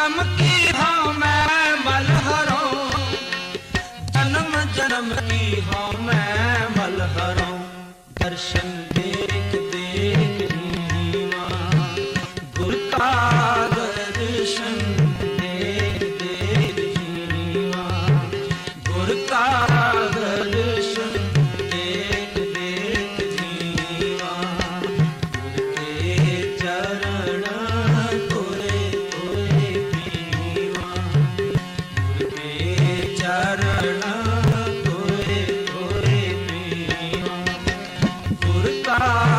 ਜਨਮ ਕੀ ਹਾਂ ਮੈਂ ਮਲਹਰੋਂ। ਜਨਮ ਜਨਮ ਕੀ ਹਾਂ ਮੈਂ ਮਲਹਰੋਂ। ਦਰਸ਼ਨ கொடுத்தார்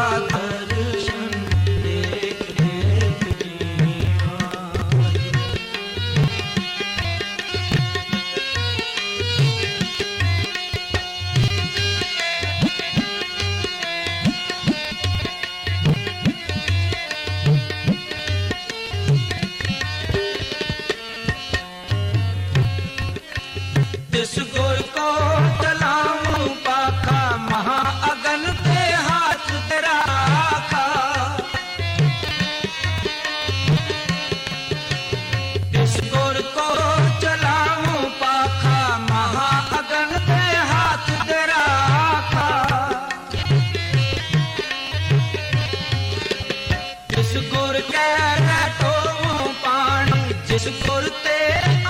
ਇਸ ਗੁਰ ਤੇ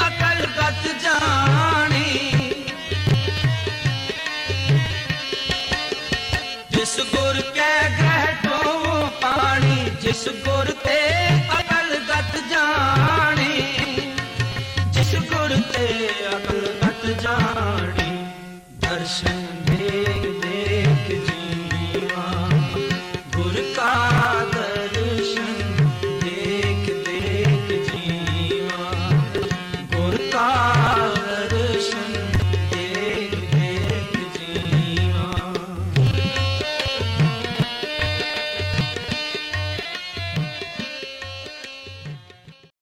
ਅਕਲ ਜਾਣੀ। ਜਿਸ ਗੁਰ ਕੈ ਗ੍ਰਹਿ ਪਾਣੀ, ਜਿਸ ਗੁਰ ਤੇ ਅਕਲ ਜਾਣੀ। ਜਿਸ ਗੁਰ ਤੇ ਅਕਲ ਗੱਤ ਜਾਣੀ।